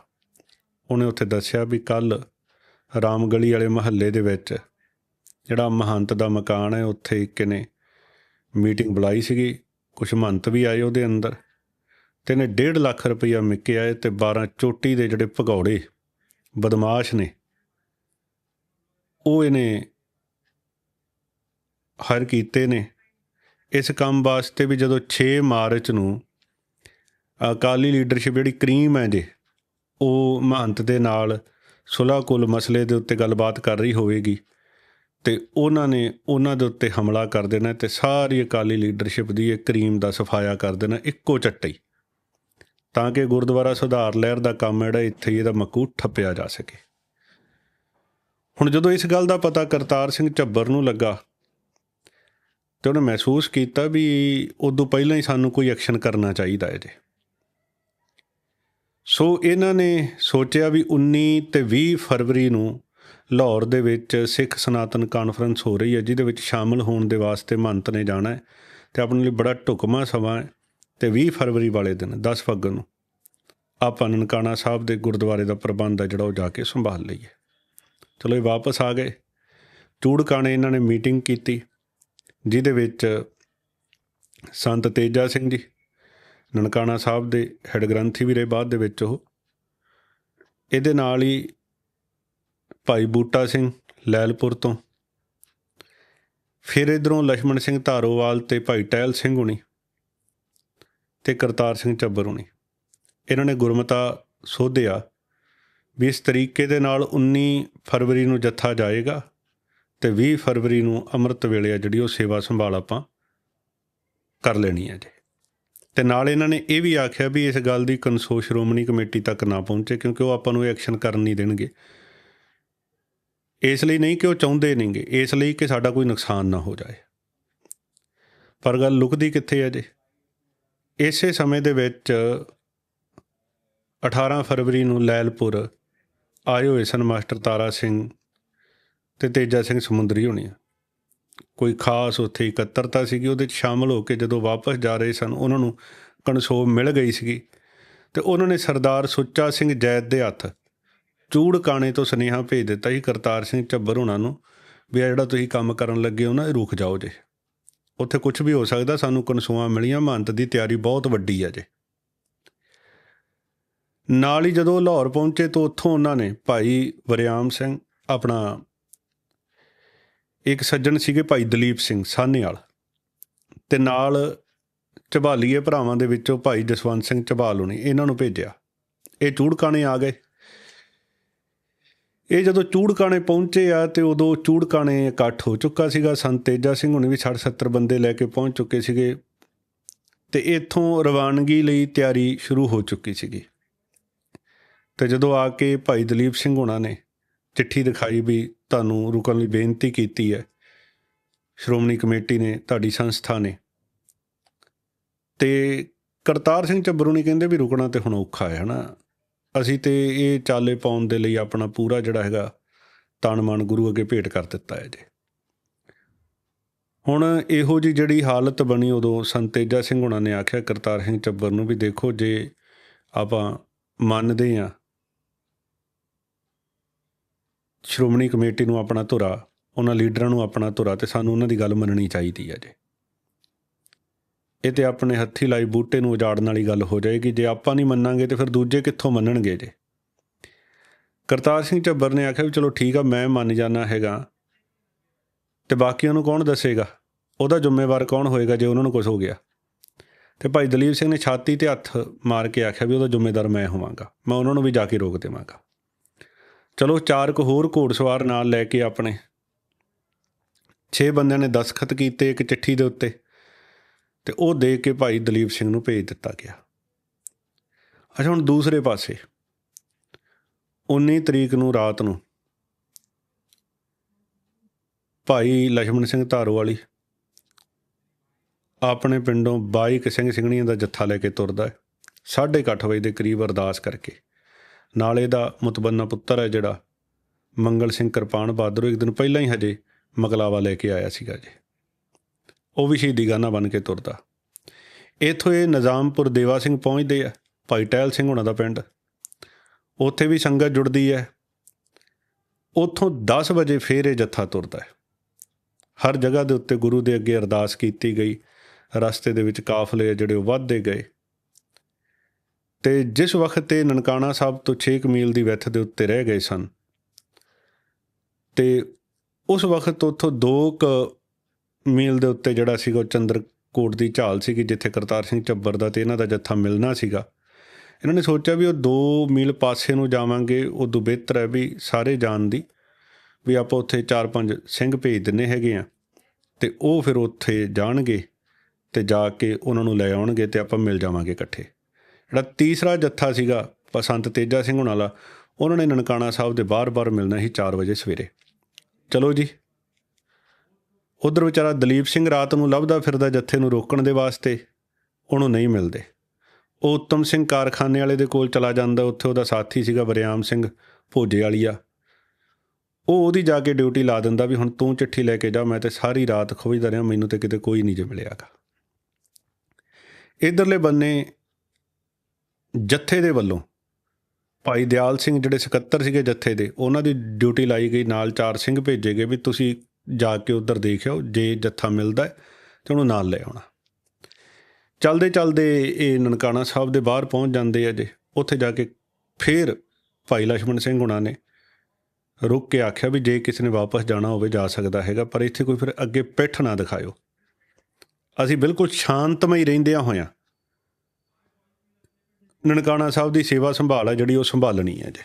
ਉਹਨੇ ਉੱਥੇ ਦੱਸਿਆ ਵੀ ਕੱਲ ਰਾਮਗਲੀ ਵਾਲੇ ਮਹੱਲੇ ਦੇ ਵਿੱਚ ਜਿਹੜਾ ਮਹੰਤ ਦਾ ਮਕਾਨ ਹੈ, ਉੱਥੇ ਇੱਕ ਨੇ ਮੀਟਿੰਗ ਬੁਲਾਈ ਸੀਗੀ। ਕੁਝ ਮਹੰਤ ਵੀ ਆਏ ਉਹਦੇ ਅੰਦਰ ਤੇ ਨੇ 1.5 ਲੱਖ ਰੁਪਈਆ ਮਿੱਕਿਆ ਹੈ ਤੇ 12 ਚੋਟੀ ਦੇ ਜਿਹੜੇ ਭਗੌੜੇ, ਬਦਮਾਸ਼ ਨੇ, ਉਹ ਇਹਨੇ ਹਰ ਕੀਤੇ ਨੇ। ਇਸ ਕੰਮ ਵਾਸਤੇ ਵੀ ਜਦੋਂ 6 ਮਾਰਚ ਨੂੰ ਅਕਾਲੀ ਲੀਡਰਸ਼ਿਪ ਜਿਹੜੀ ਕਰੀਮ ਹੈ ਜੇ, ਉਹ ਮਹੰਤ ਦੇ ਨਾਲ ਸੁਲਾ ਕੁਲ ਮਸਲੇ ਦੇ ਉੱਤੇ ਗੱਲਬਾਤ ਕਰ ਰਹੀ ਹੋਵੇਗੀ ਤੇ ਉਹਨਾਂ ਨੇ ਉਹਨਾਂ ਦੇ ਉੱਤੇ ਹਮਲਾ ਕਰ ਦੇਣਾ ਤੇ ਸਾਰੀ ਅਕਾਲੀ ਲੀਡਰਸ਼ਿਪ ਦੀ ਇਹ ਕਰੀਮ ਦਾ ਸਫਾਇਆ ਕਰ ਦੇਣਾ ਇੱਕੋ ਝੱਟੇ ਤਾਂ ਕਿ ਗੁਰਦੁਆਰਾ ਸੁਧਾਰ ਲਹਿਰ ਦਾ ਕੰਮ ਜਿਹੜਾ ਇੱਥੇ ਹੀ ਇਹਦਾ ਮਕੂ ਠੱਪਿਆ ਜਾ ਸਕੇ। ਹੁਣ ਜਦੋਂ ਇਸ ਗੱਲ ਦਾ ਪਤਾ ਕਰਤਾਰ ਸਿੰਘ ਝੱਬਰ ਨੂੰ ਲੱਗਾ ਤੇ ਉਹਨੇ ਮਹਿਸੂਸ ਕੀਤਾ ਵੀ ਉਦੋਂ ਪਹਿਲਾਂ ਹੀ ਸਾਨੂੰ ਕੋਈ ਐਕਸ਼ਨ ਕਰਨਾ ਚਾਹੀਦਾ ਹੈ ਜੇ। ਸੋ ਇਹਨਾਂ ਨੇ ਸੋਚਿਆ ਵੀ 19 ਤੇ 20 ਫਰਵਰੀ ਨੂੰ ਲਾਹੌਰ ਦੇ ਵਿੱਚ ਸਿੱਖ ਸਨਾਤਨ ਕਾਨਫਰੰਸ ਹੋ ਰਹੀ ਹੈ, ਜਿਹਦੇ ਵਿੱਚ ਸ਼ਾਮਲ ਹੋਣ ਦੇ ਵਾਸਤੇ ਮੰਤ ਨੇ ਜਾਣਾ ਹੈ ਤੇ ਆਪਣੇ ਲਈ ਬੜਾ ਢੁਕਮਾ ਸਮਾਂ ਹੈ ਤੇ 20 ਫਰਵਰੀ ਵਾਲੇ ਦਿਨ 10 ਫੱਗਣ ਨੂੰ, ਆਪਾਂ ਨਨਕਾਣਾ ਸਾਹਿਬ ਦੇ ਗੁਰਦੁਆਰੇ ਦਾ ਪ੍ਰਬੰਧ ਹੈ ਜਿਹੜਾ ਉਹ ਜਾ ਕੇ ਸੰਭਾਲ ਲਈਏ। ਚਲੋ ਇਹ ਵਾਪਸ ਆ ਗਏ। ਚੂੜਕਾਣੇ ਇਹਨਾਂ ਨੇ ਮੀਟਿੰਗ ਕੀਤੀ, ਜਿਹਦੇ ਵਿੱਚ ਸੰਤ ਤੇਜਾ ਸਿੰਘ ਜੀ ਨਨਕਾਣਾ ਸਾਹਿਬ ਦੇ ਹੈਡ ਗ੍ਰੰਥੀ ਵੀ ਰਹੇ ਬਾਅਦ ਦੇ ਵਿੱਚ ਉਹ। ਇਹਦੇ ਨਾਲ ਹੀ ਭਾਈ ਬੂਟਾ ਸਿੰਘ ਲੈਲਪੁਰ ਤੋਂ। ਫਿਰ ਇਧਰੋਂ ਲਖਮਣ ਸਿੰਘ ਧਾਰੋਵਾਲ ਤੇ ਭਾਈ ਟਹਿਲ ਸਿੰਘ ਹੁਣੀ ਤੇ ਕਰਤਾਰ ਸਿੰਘ ਚੱਬਰ ਹੁਣੀ। ਇਹਨਾਂ ਨੇ ਗੁਰਮਤਾ ਸੋਧਿਆ ਵੀ ਇਸ ਤਰੀਕੇ ਦੇ ਨਾਲ 19 ਫਰਵਰੀ ਨੂੰ ਜੱਥਾ ਜਾਏਗਾ ਤੇ 20 ਫਰਵਰੀ ਨੂੰ ਅੰਮ੍ਰਿਤ ਵੇਲੇ ਆ ਜਿਹੜੀ ਉਹ ਸੇਵਾ ਸੰਭਾਲ ਆਪਾਂ ਕਰ ਲੈਣੀ ਹੈ ਜੀ। ਤੇ ਨਾਲ ਇਹਨਾਂ ਨੇ ਇਹ ਵੀ ਆਖਿਆ ਵੀ ਇਸ ਗੱਲ ਦੀ ਕਨਸੋ ਸ਼੍ਰੋਮਣੀ ਕਮੇਟੀ ਤੱਕ ਨਾ ਪਹੁੰਚੇ ਕਿਉਂਕਿ ਉਹ ਆਪਾਂ ਨੂੰ ਐਕਸ਼ਨ ਕਰਨ ਨਹੀਂ ਦੇਣਗੇ। ਇਸ ਲਈ ਨਹੀਂ ਕਿ ਉਹ ਚਾਹੁੰਦੇ ਨਹੀਂਗੇ, ਇਸ ਲਈ ਕਿ ਸਾਡਾ ਕੋਈ ਨੁਕਸਾਨ ਨਾ ਹੋ ਜਾਏ। ਪਰ ਗੱਲ ਲੁਕਦੀ ਕਿੱਥੇ ਹੈ ਜੀ? ਇਸੇ ਸਮੇਂ ਦੇ ਵਿੱਚ 18 ਫਰਵਰੀ ਨੂੰ ਲੈਲਪੁਰ ਆਏ ਹੋਏ ਸਨ ਮਾਸਟਰ ਤਾਰਾ ਸਿੰਘ ਤੇ ਤੇਜਾ ਸਿੰਘ ਸਮੁੰਦਰੀ ਹੋਣੀ ਆ ਕੋਈ ਖਾਸ ਉੱਥੇ ਇਕੱਤਰਤਾ ਸੀਗੀ, ਉਹਦੇ ਵਿੱਚ ਸ਼ਾਮਲ ਹੋ ਕੇ ਜਦੋਂ ਵਾਪਸ ਜਾ ਰਹੇ ਸਨ, ਉਹਨਾਂ ਨੂੰ ਕਨਸੋਬ ਮਿਲ ਗਈ ਸੀਗੀ ਤੇ ਉਹਨਾਂ ਨੇ ਸਰਦਾਰ ਸੁੱਚਾ ਸਿੰਘ ਜੈਦ ਦੇ ਹੱਥ ਚੂੜ ਕਾਣੇ ਤੋਂ ਸੁਨੇਹਾ ਭੇਜ ਦਿੱਤਾ ਸੀ, ਕਰਤਾਰ ਸਿੰਘ ਝੱਬਰ ਹੋਣਾ ਨੂੰ, ਵੀ ਆ ਜਿਹੜਾ ਤੁਸੀਂ ਕੰਮ ਕਰਨ ਲੱਗੇ ਹੋ ਨਾ, ਇਹ ਰੁਕ ਜਾਓ ਜੇ। ਉੱਥੇ ਕੁਝ ਵੀ ਹੋ ਸਕਦਾ, ਸਾਨੂੰ ਕਨਸੋਆਂ ਮਿਲੀਆਂ, ਮਹੰਤ ਦੀ ਤਿਆਰੀ ਬਹੁਤ ਵੱਡੀ ਆ ਜੇ। ਨਾਲ ਹੀ ਜਦੋਂ ਲਾਹੌਰ ਪਹੁੰਚੇ ਤਾਂ ਉੱਥੋਂ ਉਹਨਾਂ ਨੇ ਭਾਈ ਵਰਿਆਮ ਸਿੰਘ, ਆਪਣਾ ਇੱਕ ਸੱਜਣ ਸੀਗੇ ਭਾਈ ਦਲੀਪ ਸਿੰਘ ਸਾਹਨੇਵਾਲ ਤੇ ਨਾਲ ਝਬਾਲੀਏ ਭਰਾਵਾਂ ਦੇ ਵਿੱਚੋਂ ਭਾਈ ਜਸਵੰਤ ਸਿੰਘ ਝਬਾਲ ਹੋਣੀ, ਇਹਨਾਂ ਨੂੰ ਭੇਜਿਆ। ਇਹ ਚੂੜਕਾਣੇ ਆ ਗਏ। ਇਹ ਜਦੋਂ ਚੂੜਕਾਣੇ ਪਹੁੰਚੇ ਆ ਤੇ ਉਦੋਂ ਚੂੜਕਾਣੇ ਇਕੱਠ ਹੋ ਚੁੱਕਾ ਸੀਗਾ। ਸੰਤ ਤੇਜਾ ਸਿੰਘ ਹੁਣੇ ਵੀ 60 70 ਬੰਦੇ ਲੈ ਕੇ ਪਹੁੰਚ ਚੁੱਕੇ ਸੀਗੇ। ਤੇ ਇੱਥੋਂ ਰਵਾਨਗੀ ਲਈ ਤਿਆਰੀ ਸ਼ੁਰੂ ਹੋ ਚੁੱਕੀ ਸੀਗੀ। ਤੇ ਜਦੋਂ ਆ ਕੇ ਭਾਈ ਦਲੀਪ ਸਿੰਘ ਹੋਣਾ ਨੇ ਚਿੱਠੀ ਦਿਖਾਈ ਵੀ ਤੁਹਾਨੂੰ ਰੁਕਣ ਲਈ ਬੇਨਤੀ ਕੀਤੀ ਹੈ। ਸ਼੍ਰੋਮਣੀ ਕਮੇਟੀ ਨੇ, ਤੁਹਾਡੀ ਸੰਸਥਾ ਨੇ। ਤੇ ਕਰਤਾਰ ਸਿੰਘ ਝੱਬਰੂ ਨੇ ਕਹਿੰਦੇ ਵੀ ਰੁਕਣਾ ਤੇ ਹੁਣ ਔਖਾ ਹੈ, ਹਨਾ? ਅਸੀਂ ਤੇ ਇਹ ਚਾਲੇ ਪਾਉਣ ਦੇ ਲਈ ਆਪਣਾ ਪੂਰਾ ਜਿਹੜਾ ਹੈਗਾ ਤਨ ਮਨ ਗੁਰੂ ਅੱਗੇ ਭੇਟ ਕਰ ਦਿੱਤਾ ਹੈ ਜੀ। ਹੁਣ ਇਹੋ ਜੀ ਜਿਹੜੀ ਹਾਲਤ ਬਣੀ ਉਦੋਂ ਸੰਤ ਸਿੰਘ ਹੁਣਾਂ ਨੇ ਆਖਿਆ, ਕਰਤਾਰ ਸਿੰਘ ਚੱਬਰ ਨੂੰ ਵੀ ਦੇਖੋ, ਜੇ ਆਪਾਂ ਮੰਨਦੇ ਆ ਸ਼੍ਰੋਮਣੀ ਕਮੇਟੀ ਨੂੰ ਆਪਣਾ ਧੁਰਾ, ਉਹਨਾਂ ਲੀਡਰਾਂ ਨੂੰ ਆਪਣਾ ਧੁਰਾ ਤੇ ਸਾਨੂੰ ਉਹਨਾਂ ਦੀ ਗੱਲ ਮੰਨਣੀ ਚਾਹੀਦੀ ਹੈ ਜੀ। ਇਹ ਤੇ ਆਪਣੇ ਹੱਥੀ ਲਾਈ ਬੂਟੇ ਨੂੰ ਉਜਾੜਨ ਵਾਲੀ ਗੱਲ ਹੋ ਜਾਏਗੀ। ਜੇ ਆਪਾਂ ਨਹੀਂ ਮੰਨਾਂਗੇ ਤੇ ਫਿਰ ਦੂਜੇ ਕਿੱਥੋਂ ਮੰਨਣਗੇ ਜੇ? ਕਰਤਾਰ ਸਿੰਘ ਝੱਬਰ ਨੇ ਆਖਿਆ ਵੀ ਚਲੋ ਠੀਕ ਆ, ਮੈਂ ਮੰਨ ਜਾਣਾ ਹੈਗਾ। ਤੇ ਬਾਕੀਆਂ ਨੂੰ ਕੌਣ ਦੱਸੇਗਾ? ਉਹਦਾ ਜ਼ਿੰਮੇਵਾਰ ਕੌਣ ਹੋਏਗਾ ਜੇ ਉਹਨਾਂ ਨੂੰ ਕੁਝ ਹੋ ਗਿਆ? ਤੇ ਭਾਈ ਦਲੀਪ ਸਿੰਘ ਨੇ ਛਾਤੀ ਤੇ ਹੱਥ ਮਾਰ ਕੇ ਆਖਿਆ ਵੀ ਉਹਦਾ ਜ਼ਿੰਮੇਦਾਰ ਮੈਂ ਹੋਵਾਂਗਾ। ਮੈਂ ਉਹਨਾਂ ਨੂੰ ਵੀ ਜਾ ਕੇ ਰੋਕ ਦੇਵਾਂਗਾ। ਚਲੋ ਚਾਰ ਕੁ ਹੋਰ ਘੋੜਸਵਾਰ ਨਾਲ ਲੈ ਕੇ ਆਪਣੇ। ਛੇ ਬੰਦਿਆਂ ਨੇ ਦਸਖਤ ਕੀਤੇ ਇੱਕ ਚਿੱਠੀ ਦੇ ਉੱਤੇ ਤੇ ਉਹ ਦੇ ਕੇ ਭਾਈ ਦਲੀਪ ਸਿੰਘ ਨੂੰ ਭੇਜ ਦਿੱਤਾ ਗਿਆ। ਅੱਛਾ, ਹੁਣ ਦੂਸਰੇ ਪਾਸੇ 19 ਤਰੀਕ ਨੂੰ ਰਾਤ ਨੂੰ ਭਾਈ ਲਖਮਣ ਸਿੰਘ ਧਾਰੋ ਵਾਲੀ ਆਪਣੇ ਪਿੰਡੋਂ 22 ਸਿੰਘ ਸਿੰਘਣੀਆਂ ਦਾ ਜੱਥਾ ਲੈ ਕੇ ਤੁਰਦਾ ਹੈ। 8:30 ਵਜੇ ਦੇ ਕਰੀਬ ਅਰਦਾਸ ਕਰਕੇ ਨਾਲ ਇਹਦਾ ਮੁਤਬੰਨਾ ਪੁੱਤਰ ਹੈ ਜਿਹੜਾ। ਮੰਗਲ ਸਿੰਘ ਕਿਰਪਾਨ ਬਹਾਦਰ ਇੱਕ ਦਿਨ ਪਹਿਲਾਂ ਹੀ ਹਜੇ ਮਗਲਾਵਾ ਲੈ ਕੇ ਆਇਆ ਸੀਗਾ ਜੀ। ਉਹ ਵੀ ਸ਼ਹੀਦੀ ਗਾਨਾ ਬਣ ਕੇ ਤੁਰਦਾ। ਇੱਥੋਂ ਇਹ ਨਿਜ਼ਾਮਪੁਰ ਦੇਵਾ ਸਿੰਘ ਪਹੁੰਚਦੇ ਆ, ਭਾਈ ਟਹਿਲ ਸਿੰਘ ਹੋਣਾ ਦਾ ਪਿੰਡ। ਉੱਥੇ ਵੀ ਸੰਗਤ ਜੁੜਦੀ ਹੈ। ਉੱਥੋਂ 10 ਵਜੇ ਫੇਰ ਇਹ ਜੱਥਾ ਤੁਰਦਾ ਹੈ। ਹਰ ਜਗ੍ਹਾ ਦੇ ਉੱਤੇ ਗੁਰੂ ਦੇ ਅੱਗੇ ਅਰਦਾਸ ਕੀਤੀ ਗਈ। ਰਸਤੇ ਦੇ ਵਿੱਚ ਕਾਫਲੇ ਆ ਜਿਹੜੇ ਉਹ ਵੱਧਦੇ ਗਏ। ਤੇ ਜਿਸ ਵਕਤ ਇਹ ਨਨਕਾਣਾ ਸਾਹਿਬ ਤੋਂ 6 ਮੀਲ ਦੀ ਵਿੱਥ ਦੇ ਉੱਤੇ ਰਹਿ ਗਏ ਸਨ, ਤੇ ਉਸ ਵਕਤ ਉੱਥੋਂ 2 ਮੀਲ ਦੇ ਉੱਤੇ ਜਿਹੜਾ ਸੀਗਾ ਉਹ ਚੰਦਰਕੋਟ ਦੀ ਝਾਲ ਸੀਗੀ, ਜਿੱਥੇ ਕਰਤਾਰ ਸਿੰਘ ਚੱਬਰ ਦਾ ਤੇ ਇਹਨਾਂ ਦਾ ਜੱਥਾ ਮਿਲਣਾ ਸੀਗਾ। ਇਹਨਾਂ ਨੇ ਸੋਚਿਆ ਵੀ ਉਹ 2 ਮੀਲ ਪਾਸੇ ਨੂੰ ਜਾਵਾਂਗੇ ਉਹ ਉਦੋਂ ਬਿਹਤਰ ਹੈ ਵੀ ਸਾਰੇ ਜਾਣ ਦੀ, ਵੀ ਆਪਾਂ ਉੱਥੇ 4-5 ਸਿੰਘ ਭੇਜ ਦਿੰਨੇ ਹੈਗੇ ਆ ਤੇ ਉਹ ਫਿਰ ਉੱਥੇ ਜਾਣਗੇ ਤੇ ਜਾ ਕੇ ਉਹਨਾਂ ਨੂੰ ਲੈ ਆਉਣਗੇ ਤੇ ਆਪਾਂ ਮਿਲ ਜਾਵਾਂਗੇ ਇਕੱਠੇ। ਜਿਹੜਾ ਤੀਸਰਾ ਜੱਥਾ ਸੀਗਾ ਪਸੰਤ ਤੇਜਾ ਸਿੰਘ ਹੁਣਾਂ ਵਾਲਾ, ਉਹਨਾਂ ਨੇ ਨਨਕਾਣਾ ਸਾਹਿਬ ਦੇ ਬਾਰ-ਬਾਰ ਮਿਲਣਾ ਸੀ 4 ਵਜੇ ਸਵੇਰੇ। ਚਲੋ ਜੀ। ਉਧਰ ਵਿਚਾਰਾ ਦਲੀਪ ਸਿੰਘ ਰਾਤ ਨੂੰ ਲੱਭਦਾ ਫਿਰਦਾ ਜੱਥੇ ਨੂੰ ਰੋਕਣ ਦੇ ਵਾਸਤੇ, ਉਹਨੂੰ ਨਹੀਂ ਮਿਲਦੇ। ਉਹ ਉੱਤਮ ਸਿੰਘ ਕਾਰਖਾਨੇ ਵਾਲੇ ਦੇ ਕੋਲ ਚਲਾ ਜਾਂਦਾ, ਉੱਥੇ ਉਹਦਾ ਸਾਥੀ ਸੀਗਾ ਵਰਿਆਮ ਸਿੰਘ ਭੋਜੇ ਵਾਲੀਆ ਉਹ ਉਹਦੀ ਜਾ ਕੇ ਡਿਊਟੀ ਲਾ ਦਿੰਦਾ ਵੀ ਹੁਣ ਤੂੰ ਚਿੱਠੀ ਲੈ ਕੇ ਜਾ, ਮੈਂ ਤੇ ਸਾਰੀ ਰਾਤ ਖੋਜਦਾ ਰਿਹਾ, ਮੈਨੂੰ ਤੇ ਕਿਤੇ ਕੋਈ ਨਹੀਂ ਜੇ ਮਿਲਿਆਗਾ। ਇਧਰਲੇ ਬੰਨੇ ਜੱਥੇ ਦੇ ਵੱਲੋਂ। ਭਾਈ ਦਿਆਲ ਸਿੰਘ ਜਿਹੜੇ ਸਕੱਤਰ ਸੀਗੇ ਜੱਥੇ ਦੇ, ਉਹਨਾਂ ਦੀ ਡਿਊਟੀ ਲਾਈ ਗਈ, ਨਾਲ ਚਾਰ ਸਿੰਘ ਭੇਜੇ ਗਏ ਵੀ ਤੁਸੀਂ ਜਾ ਕੇ ਉਧਰ ਦੇਖਿਓ, ਜੇ ਜੱਥਾ ਮਿਲਦਾ ਹੈ ਤੇ ਉਹਨੂੰ ਨਾਲ ਲੈ ਆਉਣਾ। ਚਲਦੇ ਚਲਦੇ ਇਹ ਨਨਕਾਣਾ ਸਾਹਿਬ ਦੇ ਬਾਹਰ ਪਹੁੰਚ ਜਾਂਦੇ ਆ ਜੇ, ਉੱਥੇ ਜਾ ਕੇ ਫੇਰ ਭਾਈ ਲక్ష్మణ ਸਿੰਘ ਹੁਣਾਂ ਨੇ ਰੁਕ ਕੇ ਆਖਿਆ ਵੀ ਜੇ ਕਿਸੇ ਨੇ ਵਾਪਸ ਜਾਣਾ ਹੋਵੇ, ਜਾ ਸਕਦਾ ਹੈਗਾ, ਪਰ ਇੱਥੇ ਕੋਈ ਫਿਰ ਅੱਗੇ ਪਿੱਠ ਨਾ ਦਿਖਾਇਓ। ਅਸੀਂ ਬਿਲਕੁਲ ਸ਼ਾਂਤਮਈ ਰਹਿੰਦਿਆਂ ਹੋਇਆਂ ਨਨਕਾਣਾ ਸਾਹਿਬ ਦੀ ਸੇਵਾ ਸੰਭਾਲ ਹੈ ਜਿਹੜੀ ਉਹ ਸੰਭਾਲਣੀ ਹੈ ਜੇ।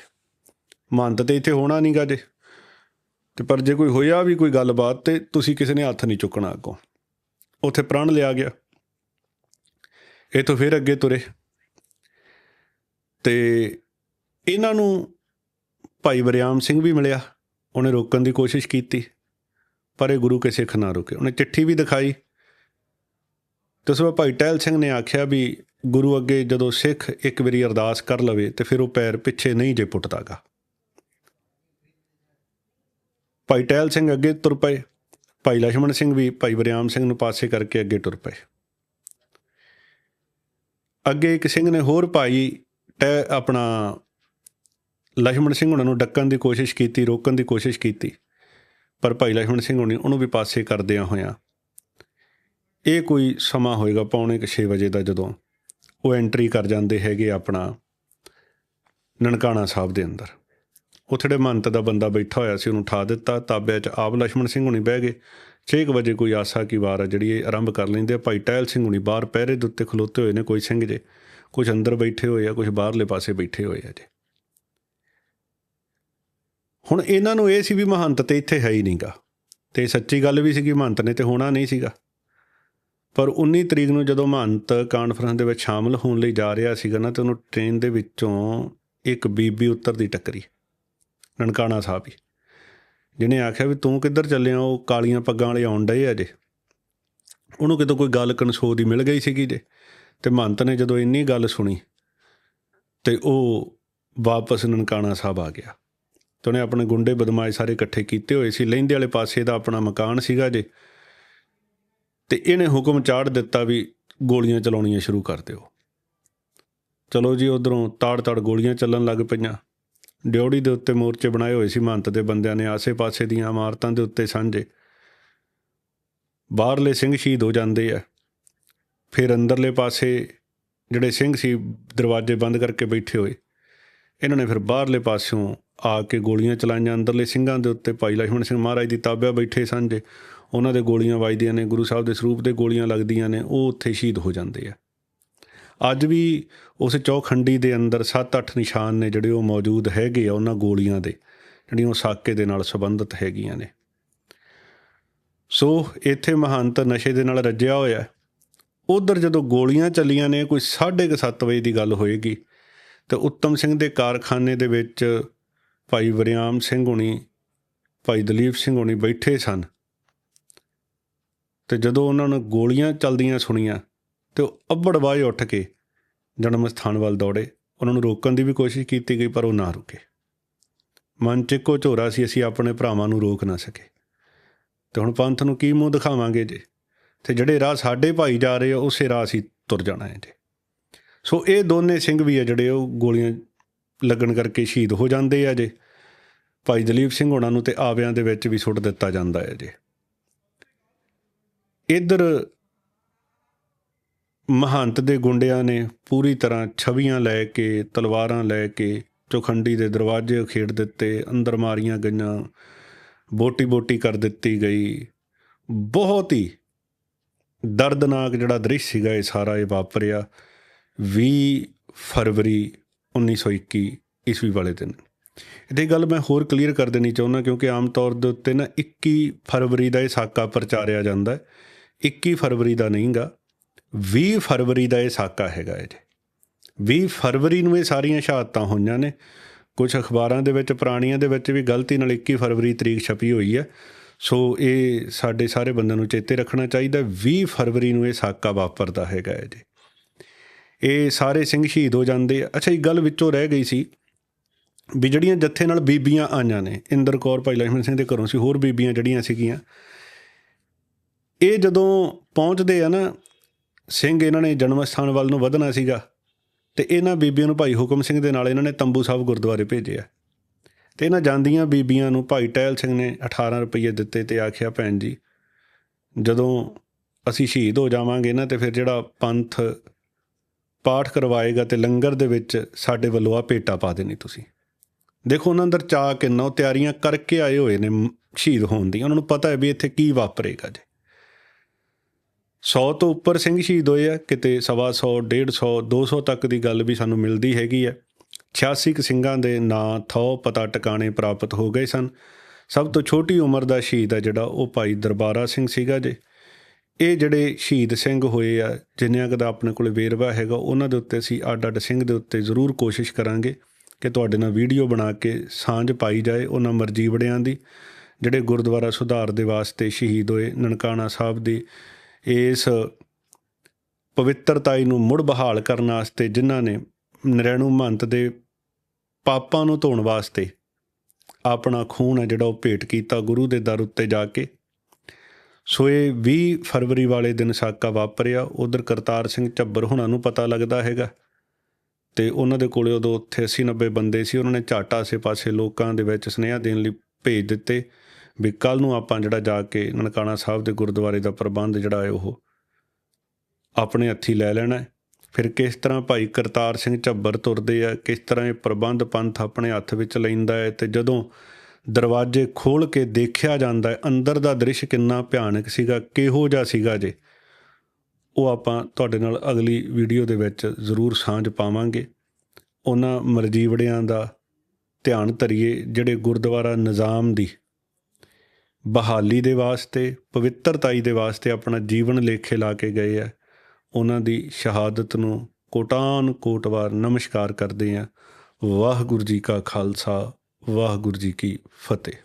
ਮੰਤ ਤੇ ਇੱਥੇ ਹੋਣਾ ਨਹੀਂਗਾ ਜੇ। ਤੇ ਪਰ ਜੇ ਕੋਈ ਹੋਇਆ ਵੀ ਕੋਈ ਗੱਲਬਾਤ ਤੇ ਤੁਸੀਂ ਕਿਸੇ ਨੇ ਹੱਥ ਨਹੀਂ ਚੁੱਕਣਾ ਅੱਗੋਂ। ਉੱਥੇ ਪ੍ਰਣ ਲਿਆ ਗਿਆ। ਇਹ ਤੋਂ ਫਿਰ ਅੱਗੇ ਤੁਰੇ। ਤੇ ਇਹਨਾਂ ਨੂੰ ਭਾਈ ਬਰਿਆਮ ਸਿੰਘ ਵੀ ਮਿਲਿਆ। ਉਹਨੇ ਰੋਕਣ ਦੀ ਕੋਸ਼ਿਸ਼ ਕੀਤੀ, ਪਰ ਇਹ ਗੁਰੂ ਕੇ ਸਿੱਖ ਨਾ ਰੁਕੇ। ਉਹਨੇ ਚਿੱਠੀ ਵੀ ਦਿਖਾਈ। ਤੇ ਉਸ ਭਾਈ ਟਹਿਲ ਸਿੰਘ ਨੇ ਆਖਿਆ ਵੀ ਗੁਰੂ ਅੱਗੇ ਜਦੋਂ ਸਿੱਖ ਇੱਕ ਵਾਰੀ ਅਰਦਾਸ ਕਰ ਲਵੇ ਤੇ ਫਿਰ ਉਹ ਪੈਰ ਪਿੱਛੇ ਨਹੀਂ ਜੇ ਪੁੱਟਦਾਗਾ। ਭਾਈ ਟਹਿਲ ਸਿੰਘ ਅੱਗੇ ਤੁਰ ਪਏ, ਭਾਈ ਲਛਮਣ ਸਿੰਘ ਵੀ, ਭਾਈ ਬਰਿਆਮ ਸਿੰਘ ਨੂੰ ਪਾਸੇ ਕਰਕੇ ਅੱਗੇ ਤੁਰ ਪਏ। ਅੱਗੇ ਇੱਕ ਸਿੰਘ ਨੇ ਹੋਰ ਭਾਈ ਟਹਿ ਆਪਣਾ ਲਛਮਣ ਸਿੰਘ ਉਹਨਾਂ ਨੂੰ ਡੱਕਣ ਦੀ ਕੋਸ਼ਿਸ਼ ਕੀਤੀ, ਰੋਕਣ ਦੀ ਕੋਸ਼ਿਸ਼ ਕੀਤੀ, ਪਰ ਭਾਈ ਲਛਮਣ ਸਿੰਘ ਹੋਣੀ ਉਹਨੂੰ ਵੀ ਪਾਸੇ ਕਰਦਿਆਂ ਹੋਇਆਂ ਇਹ ਕੋਈ ਸਮਾਂ ਹੋਏਗਾ ਪੌਣੇ ਕੁ 6 ਵਜੇ ਦਾ ਜਦੋਂ ਉਹ ਐਂਟਰੀ ਕਰ ਜਾਂਦੇ ਹੈਗੇ ਆਪਣਾ ਨਨਕਾਣਾ ਸਾਹਿਬ ਦੇ ਅੰਦਰ। ਉੱਥੇ ਜਿਹੜੇ ਮੰਤ ਦਾ ਬੰਦਾ ਬੈਠਾ ਹੋਇਆ ਸੀ, ਉਹਨੂੰ ਠਾ ਦਿੱਤਾ। ਤਾਬਿਆਂ 'ਚ ਆਪ ਲਛਮਣ ਸਿੰਘ ਹੁਣੀ ਬਹਿ ਗਏ। 6 ਵਜੇ ਕੋਈ ਆਸਾ ਕੀ ਵਾਰ ਆ ਜਿਹੜੀ ਇਹ ਆਰੰਭ ਕਰ ਲੈਂਦੇ ਆ। ਭਾਈ ਟਹਿਲ ਸਿੰਘ ਹੁਣੀ ਬਾਹਰ ਪਹਿਰੇ ਦੇ ਉੱਤੇ ਖਲੋਤੇ ਹੋਏ ਨੇ ਕੋਈ ਸਿੰਘ ਜੇ। ਕੁਝ ਅੰਦਰ ਬੈਠੇ ਹੋਏ ਆ ਕੁਝ ਬਾਹਰਲੇ ਪਾਸੇ ਬੈਠੇ ਹੋਏ ਆ ਜੇ। ਹੁਣ ਇਹਨਾਂ ਨੂੰ ਇਹ ਸੀ ਵੀ ਮਹੰਤ ਤੇ ਇੱਥੇ ਹੈ ਹੀ ਨਹੀਂਗਾ ਤੇ ਸੱਚੀ ਗੱਲ ਵੀ ਸੀਗੀ, ਮਹੰਤ ਨੇ ਤੇ ਹੋਣਾ ਨਹੀਂ ਸੀਗਾ। ਪਰ 19 ਤਰੀਕ ਨੂੰ ਜਦੋਂ ਮਹੰਤ ਕਾਨਫਰੰਸ ਦੇ ਵਿੱਚ ਸ਼ਾਮਲ ਹੋਣ ਲਈ ਜਾ ਰਿਹਾ ਸੀਗਾ ਨਾ, ਤੇ ਉਹਨੂੰ ਟ੍ਰੇਨ ਦੇ ਵਿੱਚੋਂ ਇੱਕ ਬੀਬੀ ਉੱਤਰਦੀ ਟੱਕਰੀ, ਨਨਕਾਣਾ ਸਾਹਿਬ ਹੀ। ਜਿਹਨੇ ਆਖਿਆ ਵੀ ਤੂੰ ਕਿੱਧਰ ਚੱਲਿਆ, ਉਹ ਕਾਲੀਆਂ ਪੱਗਾਂ ਵਾਲੇ ਆਉਣ ਡਏ ਆ ਜੇ ਉਹਨੂੰ ਕਿਤੋਂ ਕੋਈ ਗੱਲ ਕਨਸੋ ਦੀ ਮਿਲ ਗਈ ਸੀਗੀ ਜੇ। ਤੇ ਮਹੰਤ ਨੇ ਜਦੋਂ ਇੰਨੀ ਗੱਲ ਸੁਣੀ, ਤੇ ਉਹ ਵਾਪਸ ਨਨਕਾਣਾ ਸਾਹਿਬ ਆ ਗਿਆ। ਤੇ ਉਹਨੇ ਆਪਣੇ ਗੁੰਡੇ ਬਦਮਾਸ਼ ਸਾਰੇ ਇਕੱਠੇ ਕੀਤੇ ਹੋਏ ਸੀ। ਲਹਿੰਦੇ ਵਾਲੇ ਪਾਸੇ ਦਾ ਆਪਣਾ ਮਕਾਨ ਸੀਗਾ ਜੇ। ਤੇ ਇਹਨੇ ਹੁਕਮ ਚਾੜ ਦਿੱਤਾ ਵੀ ਗੋਲੀਆਂ ਚਲਾਉਣੀਆਂ ਸ਼ੁਰੂ ਕਰ ਦਿਓ। ਚਲੋ ਜੀ, ਉਧਰੋਂ ਤਾੜ-ਤਾੜ ਗੋਲੀਆਂ ਚੱਲਣ ਲੱਗ ਪਈਆਂ। ਡਿਉੜੀ ਦੇ ਉੱਤੇ ਮੋਰਚੇ ਬਣਾਏ ਹੋਏ ਸੀ ਮਹੰਤ ਦੇ ਬੰਦਿਆਂ ਨੇ ਆਸੇ-ਪਾਸੇ ਦੀਆਂ ਇਮਾਰਤਾਂ ਦੇ ਉੱਤੇ ਸਾਂਝੇ। ਬਾਹਰਲੇ ਸਿੰਘ ਸ਼ਹੀਦ ਹੋ ਜਾਂਦੇ ਆ। ਫਿਰ ਅੰਦਰਲੇ ਪਾਸੇ ਜਿਹੜੇ ਸਿੰਘ ਸੀ, ਦਰਵਾਜ਼ੇ ਬੰਦ ਕਰਕੇ ਬੈਠੇ ਹੋਏ। ਇਹਨਾਂ ਨੇ ਫਿਰ ਬਾਹਰਲੇ ਪਾਸਿਓਂ ਆ ਕੇ ਗੋਲੀਆਂ ਚਲਾਈਆਂ। ਅੰਦਰਲੇ ਸਿੰਘਾਂ ਦੇ ਉੱਤੇ ਭਾਈ ਲਛਮਣ ਸਿੰਘ ਮਹਾਰਾਜ ਦੀ ਤਾਬਿਆ ਬੈਠੇ ਸਨ ਜੇ ਉਹਨਾਂ ਦੇ ਗੋਲੀਆਂ ਵੱਜਦੀਆਂ ਨੇ, ਗੁਰੂ ਸਾਹਿਬ ਦੇ ਸਰੂਪ ਦੇ ਗੋਲੀਆਂ ਲੱਗਦੀਆਂ ਨੇ, ਉਹ ਉੱਥੇ ਸ਼ਹੀਦ ਹੋ ਜਾਂਦੇ ਆ। ਅੱਜ ਵੀ ਉਸ ਚੌਖੰਡੀ ਦੇ ਅੰਦਰ 7-8 ਨਿਸ਼ਾਨ ਨੇ ਜਿਹੜੇ ਉਹ ਮੌਜੂਦ ਹੈਗੇ ਆ ਉਹਨਾਂ ਗੋਲੀਆਂ ਦੇ, ਜਿਹੜੀਆਂ ਉਹ ਸਾਕੇ ਦੇ ਨਾਲ ਸੰਬੰਧਿਤ ਹੈਗੀਆਂ ਨੇ। ਸੋ ਇੱਥੇ ਮਹੰਤ ਨਸ਼ੇ ਦੇ ਨਾਲ ਰੱਜਿਆ ਹੋਇਆ ਉਧਰ ਜਦੋਂ ਗੋਲੀਆਂ ਚੱਲੀਆਂ ਨੇ, ਕੋਈ 7:30 ਵਜੇ ਦੀ ਗੱਲ ਹੋਏਗੀ, ਤੇ ਉੱਤਮ ਸਿੰਘ ਦੇ ਕਾਰਖਾਨੇ ਦੇ ਵਿੱਚ ਭਾਈ ਵਰਿਆਮ ਸਿੰਘ ਹੋਣੀ, ਭਾਈ ਦਲੀਪ ਸਿੰਘ ਹੋਣੀ ਬੈਠੇ ਸਨ। ਤੇ ਜਦੋਂ ਉਹਨਾਂ ਨੂੰ ਗੋਲੀਆਂ ਚੱਲਦੀਆਂ ਸੁਣੀਆਂ ਤੇ ਉਹ ਅੱਬੜ ਵਾਏ ਉੱਠ ਕੇ ਜਨਮ ਸਥਾਨ ਵੱਲ ਦੌੜੇ। ਉਹਨਾਂ ਨੂੰ ਰੋਕਣ ਦੀ ਵੀ ਕੋਸ਼ਿਸ਼ ਕੀਤੀ ਗਈ, ਪਰ ਉਹ ਨਾ ਰੁਕੇ। ਮਨ ਚ ਇੱਕੋ ਝੋਰਾ ਸੀ, ਅਸੀਂ ਆਪਣੇ ਭਰਾਵਾਂ ਨੂੰ ਰੋਕ ਨਾ ਸਕੇ। ਤੇ ਹੁਣ ਪੰਥ ਨੂੰ ਕੀ ਮੂੰਹ ਦਿਖਾਵਾਂਗੇ ਜੇ? ਤੇ ਜਿਹੜੇ ਰਾਹ ਸਾਡੇ ਭਾਈ ਜਾ ਰਹੇ ਆ, ਉਸੇ ਰਾਹ ਅਸੀਂ ਤੁਰ ਜਾਣਾ ਹੈ ਜੇ। ਸੋ ਇਹ ਦੋਨੇ ਸਿੰਘ ਵੀ ਆ ਜਿਹੜੇ ਉਹ ਗੋਲੀਆਂ ਲੱਗਣ ਕਰਕੇ ਸ਼ਹੀਦ ਹੋ ਜਾਂਦੇ ਆ ਜੇ। ਭਾਈ ਦਲੀਪ ਸਿੰਘ ਉਹਨਾਂ ਨੂੰ ਤੇ ਆਵਿਆਂ ਦੇ ਵਿੱਚ ਵੀ ਸੁੱਟ ਦਿੱਤਾ ਜਾਂਦਾ ਹੈ ਜੇ। ਇੱਧਰ ਮਹੰਤ ਦੇ ਗੁੰਡਿਆਂ ਨੇ ਪੂਰੀ ਤਰ੍ਹਾਂ ਛਵੀਆਂ ਲੈ ਕੇ, ਤਲਵਾਰਾਂ ਲੈ ਕੇ ਚੋਖੰਡੀ ਦੇ ਦਰਵਾਜ਼ੇ ਖੇਡ ਦਿੱਤੇ, ਅੰਦਰ ਮਾਰੀਆਂ ਗਈਆਂ, ਬੋਟੀ ਬੋਟੀ ਕਰ ਦਿੱਤੀ ਗਈ। ਬਹੁਤ ਹੀ ਦਰਦਨਾਕ ਜਿਹੜਾ ਦ੍ਰਿਸ਼ ਸੀਗਾ ਇਹ ਸਾਰਾ ਇਹ ਵਾਪਰਿਆ 20 ਫਰਵਰੀ 1921 ਈਸਵੀ ਵਾਲੇ ਦਿਨ। ਇਹਦੀ ਗੱਲ ਮੈਂ ਹੋਰ ਕਲੀਅਰ ਕਰ ਦੇਣੀ ਚਾਹੁੰਦਾ ਕਿਉਂਕਿ ਆਮ ਤੌਰ ਦੇ ਉੱਤੇ ਨਾ 21 ਫਰਵਰੀ ਦਾ ਇਹ ਸਾਕਾ ਪ੍ਰਚਾਰਿਆ ਜਾਂਦਾ ਹੈ। 21 ਫਰਵਰੀ ਦਾ ਨਹੀਂ ਗਾ 20 ਫਰਵਰੀ ਦਾ ਇਹ ਸਾਕਾ ਹੈਗਾ ਇਹ 20 ਫਰਵਰੀ ਨੂੰ ਇਹ ਸਾਰੀਆਂ ਸ਼ਹਾਦਤਾਂ ਹੋਈਆਂ ਨੇ। ਕੁਝ ਅਖਬਾਰਾਂ ਦੇ ਵਿੱਚ, ਪੁਰਾਣੀਆਂ ਦੇ ਵਿੱਚ ਵੀ ਗਲਤੀ ਨਾਲ 21 ਫਰਵਰੀ ਤਰੀਕ ਛਪੀ ਹੋਈ ਹੈ। ਸੋ ਇਹ ਸਾਡੇ ਸਾਰੇ ਬੰਦਿਆਂ ਨੂੰ ਚੇਤੇ ਰੱਖਣਾ ਚਾਹੀਦਾ 20 ਫਰਵਰੀ ਨੂੰ ਇਹ ਸਾਕਾ ਵਾਪਰਦਾ ਹੈਗਾ ਇਹ ਜੀ। ਇਹ ਸਾਰੇ ਸਿੰਘ ਸ਼ਹੀਦ ਹੋ ਜਾਂਦੇ ਆ। ਅੱਛਾ ਇਹ ਗੱਲ ਵਿੱਚੋਂ ਰਹਿ ਗਈ ਸੀ ਵੀ ਜਿਹੜੀਆਂ ਜੱਥੇ ਨਾਲ ਬੀਬੀਆਂ ਆਈਆਂ ਨੇ, ਇੰਦਰ ਕੌਰ, ਭਾਈ ਲਖਮਣ ਸਿੰਘ ਦੇ ਘਰੋਂ ਸੀ, ਹੋਰ ਬੀਬੀਆਂ ਜਿਹੜੀਆਂ ਸੀਗੀਆਂ ਇਹ ਜਦੋਂ ਪਹੁੰਚਦੇ ਆ ਨਾ, ਸਿੰਘ ਇਹਨਾਂ ਨੇ ਜਨਮ ਸਥਾਨ ਵੱਲ ਨੂੰ ਵਧਣਾ ਸੀਗਾ ਤੇ ਇਹਨਾਂ ਬੀਬੀਆਂ ਨੂੰ ਭਾਈ ਹੁਕਮ ਸਿੰਘ ਦੇ ਨਾਲ ਇਹਨਾਂ ਨੇ ਤੰਬੂ ਸਾਹਿਬ ਗੁਰਦੁਆਰੇ ਭੇਜਿਆ। ਤੇ ਇਹਨਾਂ ਜਾਂਦੀਆਂ ਬੀਬੀਆਂ ਨੂੰ ਭਾਈ ਟਹਿਲ ਸਿੰਘ ਨੇ 18 ਰੁਪਏ ਦਿੱਤੇ ਤੇ ਆਖਿਆ, ਭੈਣ ਜੀ, ਜਦੋਂ ਅਸੀਂ ਸ਼ਹੀਦ ਹੋ ਜਾਵਾਂਗੇ ਨਾ ਤੇ ਫਿਰ ਜਿਹੜਾ ਪੰਥ ਪਾਠ ਕਰਵਾਏਗਾ ਤੇ ਲੰਗਰ ਦੇ ਵਿੱਚ ਸਾਡੇ ਵੱਲੋਂ ਆ ਭੇਟਾ ਪਾ ਦੇਣੀ ਤੁਸੀਂ। ਦੇਖੋ, ਉਹਨਾਂ ਅੰਦਰ ਚਾਹ ਕਿੰਨਾ, ਉਹ ਤਿਆਰੀਆਂ ਕਰਕੇ ਆਏ ਹੋਏ ਨੇ ਸ਼ਹੀਦ ਹੋਣ ਦੀ। ਉਹਨਾਂ ਨੂੰ ਪਤਾ ਹੈ ਵੀ ਇੱਥੇ ਕੀ ਵਾਪਰੇਗਾ ਜੀ। 100 ਤੋਂ ਉੱਪਰ ਸਿੰਘ ਸ਼ਹੀਦ ਹੋਏ ਆ, ਕਿਤੇ ਸਵਾ 100 150 200 ਤੱਕ ਦੀ ਗੱਲ ਵੀ ਸਾਨੂੰ ਮਿਲਦੀ ਹੈਗੀ ਹੈ 86 ਕੁ ਸਿੰਘਾਂ ਦੇ ਨਾਂ ਥੋ ਪਤਾ ਟਿਕਾਣੇ ਪ੍ਰਾਪਤ ਹੋ ਗਏ ਸਨ। ਸਭ ਤੋਂ ਛੋਟੀ ਉਮਰ ਦਾ ਸ਼ਹੀਦ ਆ ਜਿਹੜਾ, ਉਹ ਭਾਈ ਦਰਬਾਰਾ ਸਿੰਘ ਸੀਗਾ ਜੇ। ਇਹ ਜਿਹੜੇ ਸ਼ਹੀਦ ਸਿੰਘ ਹੋਏ ਆ, ਜਿੰਨਿਆਂ ਕੁ ਦਾ ਆਪਣੇ ਕੋਲ ਵੇਰਵਾ ਹੈਗਾ, ਉਹਨਾਂ ਦੇ ਉੱਤੇ ਅਸੀਂ ਅੱਡ ਅੱਡ ਸਿੰਘ ਦੇ ਉੱਤੇ ਜ਼ਰੂਰ ਕੋਸ਼ਿਸ਼ ਕਰਾਂਗੇ ਕਿ ਤੁਹਾਡੇ ਨਾਲ ਵੀਡੀਓ ਬਣਾ ਕੇ ਸਾਂਝ ਪਾਈ ਜਾਏ ਉਹਨਾਂ ਮਰਜੀਵੜਿਆਂ ਦੀ। ਜਿਹੜੇ ਗੁਰਦੁਆਰਾ ਸੁਧਾਰ ਦੇ ਵਾਸਤੇ ਸ਼ਹੀਦ ਹੋਏ ਨਨਕਾਣਾ ਸਾਹਿਬ ਦੀ ਇਸ ਪਵਿੱਤਰਤਾਈ ਨੂੰ ਮੁੜ ਬਹਾਲ ਕਰਨ ਵਾਸਤੇ ਜਿਨ੍ਹਾਂ ਨੇ ਨਰੈਣੂ ਮਹੰਤ ਦੇ ਪਾਪਾਂ ਨੂੰ ਧੋਣ ਵਾਸਤੇ ਆਪਣਾ ਖੂਨ ਹੈ ਜਿਹੜਾ ਉਹ ਭੇਟ ਕੀਤਾ ਗੁਰੂ ਦੇ ਦਰ ਉੱਤੇ ਜਾ ਕੇ। ਸੋ ਇਹ 20 ਫਰਵਰੀ ਵਾਲੇ ਦਿਨ ਸਾਕਾ ਵਾਪਰਿਆ। ਉਧਰ ਕਰਤਾਰ ਸਿੰਘ ਝੱਬਰ ਹੁਣਾਂ ਨੂੰ ਪਤਾ ਲੱਗਦਾ ਹੈਗਾ ਤੇ ਉਹਨਾਂ ਦੇ ਕੋਲੇ ਉਦੋਂ ਉੱਥੇ 80 90 ਬੰਦੇ ਸੀ। ਉਹਨਾਂ ਨੇ ਝਾਟ ਆਸੇ-ਪਾਸੇ ਲੋਕਾਂ ਦੇ ਵਿੱਚ ਸੁਨੇਹਾ ਦੇਣ ਲਈ ਭੇਜ ਦਿੱਤੇ। ਵੀ ਕੱਲ ਨੂੰ ਆਪਾਂ ਜਿਹੜਾ ਜਾ ਕੇ ਨਨਕਾਣਾ ਸਾਹਿਬ ਦੇ ਗੁਰਦੁਆਰੇ ਦਾ ਪ੍ਰਬੰਧ ਜਿਹੜਾ ਹੈ ਉਹ ਆਪਣੇ ਹੱਥੀ ਲੈ ਲੈਣਾ ਹੈ। ਫਿਰ ਕਿਸ ਤਰ੍ਹਾਂ ਭਾਈ ਕਰਤਾਰ ਸਿੰਘ ਝੱਬਰ ਤੁਰਦੇ ਆ, ਕਿਸ ਤਰ੍ਹਾਂ ਇਹ ਪ੍ਰਬੰਧ ਪੰਥ ਆਪਣੇ ਹੱਥ ਵਿੱਚ ਲੈਂਦਾ ਹੈ ਤੇ ਜਦੋਂ ਦਰਵਾਜ਼ੇ ਖੋਲ ਕੇ ਦੇਖਿਆ ਜਾਂਦਾ ਹੈ, ਅੰਦਰ ਦਾ ਦ੍ਰਿਸ਼ ਕਿੰਨਾ ਭਿਆਨਕ ਸੀਗਾ, ਕਿਹੋ ਜਿਹਾ ਸੀਗਾ ਜੇ, ਉਹ ਆਪਾਂ ਤੁਹਾਡੇ ਨਾਲ ਅਗਲੀ ਵੀਡੀਓ ਦੇ ਵਿੱਚ ਜ਼ਰੂਰ ਸਾਂਝ ਪਾਵਾਂਗੇ। ਉਹਨਾਂ ਮਰਜੀਵੜਿਆਂ ਦਾ ਧਿਆਨ ਧਰੀਏ, ਜਿਹੜੇ ਗੁਰਦੁਆਰਾ ਨਿਜ਼ਾਮ ਦੀ ਬਹਾਲੀ ਦੇ ਵਾਸਤੇ, ਪਵਿੱਤਰਤਾਈ ਦੇ ਵਾਸਤੇ ਆਪਣਾ ਜੀਵਨ ਲੇਖੇ ਲਾ ਕੇ ਗਏ ਆ। ਉਹਨਾਂ ਦੀ ਸ਼ਹਾਦਤ ਨੂੰ ਕੋਟਾਨ ਕੋਟਵਾਰ ਨਮਸਕਾਰ ਕਰਦੇ ਆ। ਵਾਹਿਗੁਰੂ ਜੀ ਕਾ ਖਾਲਸਾ, ਵਾਹਿਗੁਰੂ ਜੀ ਕੀ ਫਤਿਹ।